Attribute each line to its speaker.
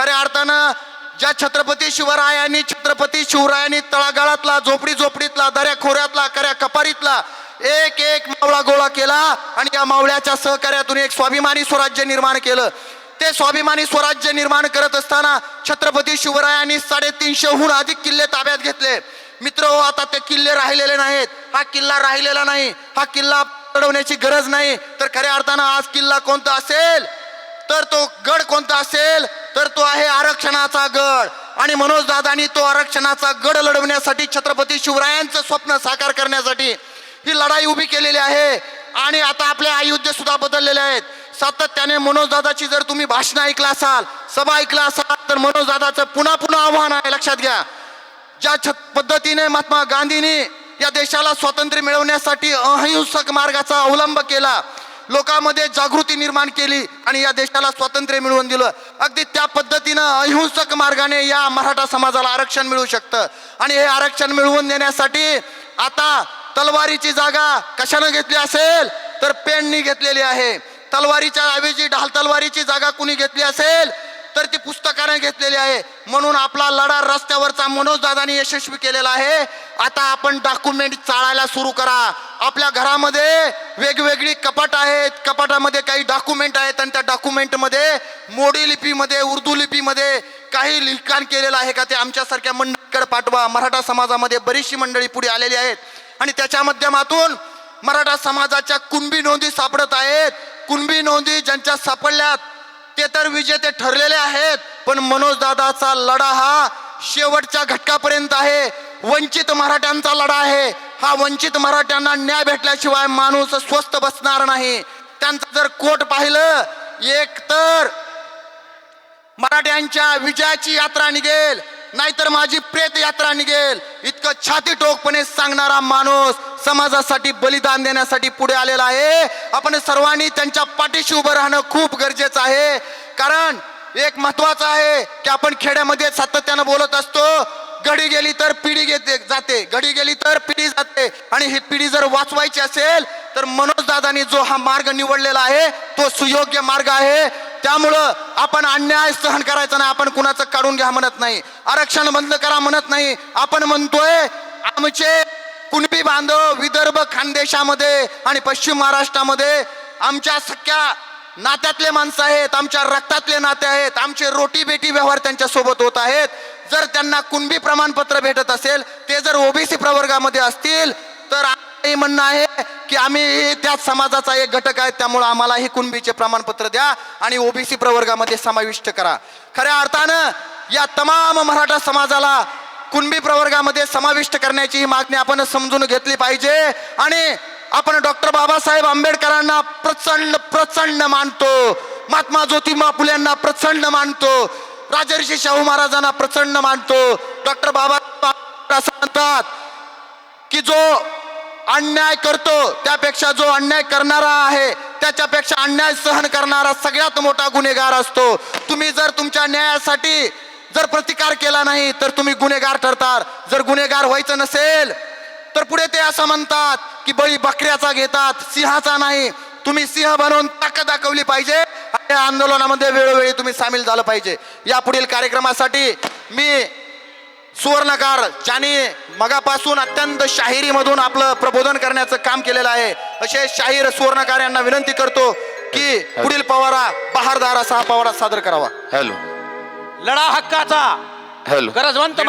Speaker 1: खऱ्या अर्थानं ज्या छत्रपती शिवरायांनी छत्रपती शिवरायांनी तळागाळातला झोपडी झोपडीतला दऱ्या खोऱ्यातला कऱ्या कपारीतला एक एक मावळा गोळा केला आणि या मावळ्याच्या सहकार्यातून एक स्वाभिमानी स्वराज्य निर्माण केलं. ते स्वाभिमानी स्वराज्य निर्माण करत असताना छत्रपती शिवरायांनी साडेतीनशेहून अधिक किल्ले ताब्यात घेतले. मित्र हो आता ते किल्ले राहिलेले नाहीत. हा किल्ला राहिलेला नाही. हा किल्ला चढवण्याची गरज नाही. तर खऱ्या अर्थानं आज किल्ला कोणता असेल? तर तो गड कोणता असेल? तर तो आहे आरक्षणाचा गड. आणि मनोज दादानी तो आरक्षणाचा गड लढवण्यासाठी छत्रपती शिवरायांचं स्वप्न साकार करण्यासाठी ही लढाई उभी केलेली आहे. आणि आता आपले आयुध्य सुद्धा बदललेले आहेत. सातत्याने मनोज दादाची जर तुम्ही भाषण ऐकला असाल सभा ऐकला असाल तर मनोज दादाचं पुन्हा पुन्हा आव्हान आहे लक्षात घ्या. ज्या छ पद्धतीने महात्मा गांधींनी या देशाला स्वातंत्र्य मिळवण्यासाठी अहिंसक मार्गाचा अवलंब केला लोकांमध्ये जागृती निर्माण केली आणि या देशाला स्वातंत्र्य मिळवून दिलं. अगदी त्या पद्धतीनं अहिंसक मार्गाने या मराठा समाजाला आरक्षण मिळू शकतं. आणि हे आरक्षण मिळवून देण्यासाठी आता तलवारीची जागा कशानं घेतली असेल? तर पेननी घेतलेली आहे. तलवारीच्या ऐवजी ढाल तलवारीची जागा कुणी घेतली असेल? तर ती पुस्तकाने घेतलेली आहे. म्हणून आपला लढा रस्त्यावरचा मनोजदादानी यशस्वी केलेला आहे. आता आपण डॉक्युमेंट चाळायला सुरू करा. आपल्या घरामध्ये वेगवेगळी कपाट आहेत. कपाटामध्ये काही डॉक्युमेंट आहेत आणि त्या डॉक्युमेंटमध्ये मोडी लिपीमध्ये उर्दू लिपीमध्ये काही लिखाण केलेलं आहे का ते आमच्यासारख्या मंडळीकडे पाठवा. मराठा समाजामध्ये बरीचशी मंडळी पुढे आलेली आहेत. आणि त्याच्या माध्यमातून मराठा समाजाच्या कुणबी नोंदी सापडत आहेत. कुणबी नोंदी ज्यांच्या सापडल्यात ते तर विजेते ठरलेले आहेत पण मनोजदादाचा लढा हा शेवटच्या घटकापर्यंत आहे. वंचित मराठ्यांचा लढा आहे. हा वंचित मराठ्यांना न्याय भेटल्याशिवाय माणूस स्वस्थ बसणार नाही. त्यांचं जर कोट पाहिलं एक तर मराठ्यांच्या विजयाची यात्रा निघेल. नाहीतर माझी प्रेत यात्रा निघेल. इतकं छाती टोकपणे सांगणारा माणूस समाजासाठी बलिदान देण्यासाठी पुढे आलेला आहे. आपण सर्वांनी त्यांच्या पाठीशी उभं राहणं खूप गरजेचं आहे. कारण एक महत्वाचं आहे की आपण खेड्यामध्ये सातत्यानं बोलत असतो. घडी गेली तर पिढी घेते जाते. घडी गेली तर पिढी जाते. आणि ही पिढी जर वाचवायची असेल तर मनोजदादांनी जो हा मार्ग निवडलेला आहे तो सुयोग्य मार्ग आहे. त्यामुळं आपण अन्याय सहन करायचा नाही आपण कुणाचं काढून घ्या म्हणत नाही. आरक्षण बंद करा म्हणत नाही. आपण म्हणतोय आमचे कुणबी बांधव विदर्भ खानदेशामध्ये आणि पश्चिम महाराष्ट्रामध्ये आमच्या सख्या नात्यातले माणसं आहेत आमच्या रक्तातले नाते आहेत आमचे रोटी बेटी व्यवहार त्यांच्यासोबत होत आहेत. जर त्यांना कुणबी प्रमाणपत्र भेटत असेल ते जर ओबीसी प्रवर्गामध्ये असतील तर आमचंही म्हणणं आहे की आम्ही त्याच समाजाचा एक घटक आहे त्यामुळे आम्हालाही कुणबीचे प्रमाणपत्र द्या आणि ओबीसी प्रवर्गामध्ये समाविष्ट करा. खऱ्या अर्थानं या तमाम मराठा समाजाला कुणबी प्रवर्गामध्ये समाविष्ट करण्याची ही मागणी आपण समजून घेतली पाहिजे आणि आपण डॉक्टर बाबासाहेब आंबेडकरांना प्रचंड प्रचंड मानतो. महात्मा ज्योतिबा फुलेंना प्रचंड मानतो. राजर्षी शाहू महाराजांना प्रचंड मानतो. डॉक्टर बाबा सांगतात की जो अन्याय करतो त्यापेक्षा जो अन्याय करणारा आहे त्याच्यापेक्षा अन्याय सहन करणारा सगळ्यात मोठा गुन्हेगार असतो. तुम्ही जर तुमच्या न्यायासाठी जर प्रतिकार केला नाही तर तुम्ही गुन्हेगार ठरतात जर गुन्हेगार व्हायचं नसेल तर पुढे ते असं म्हणतात की बळी बकऱ्याचा घेतात सिंहाचा नाही. तुम्ही सिंह बनवून ताकद दाखवली पाहिजे आणि या आंदोलनामध्ये वेळोवेळी तुम्ही सामील झालं पाहिजे. या पुढील कार्यक्रमासाठी मी सुवर्णकार ज्यांनी मगापासून अत्यंत शाहिरीमधून आपलं प्रबोधन करण्याचं काम केलेलं आहे. असे शाहीर सुवर्णकार यांना विनंती करतो की पुढील पवारा बहारदार असा हा पवारा सादर करावा.
Speaker 2: हॅलो.
Speaker 3: लढा हक्काचा.
Speaker 2: हॅलो.
Speaker 3: गरजवंत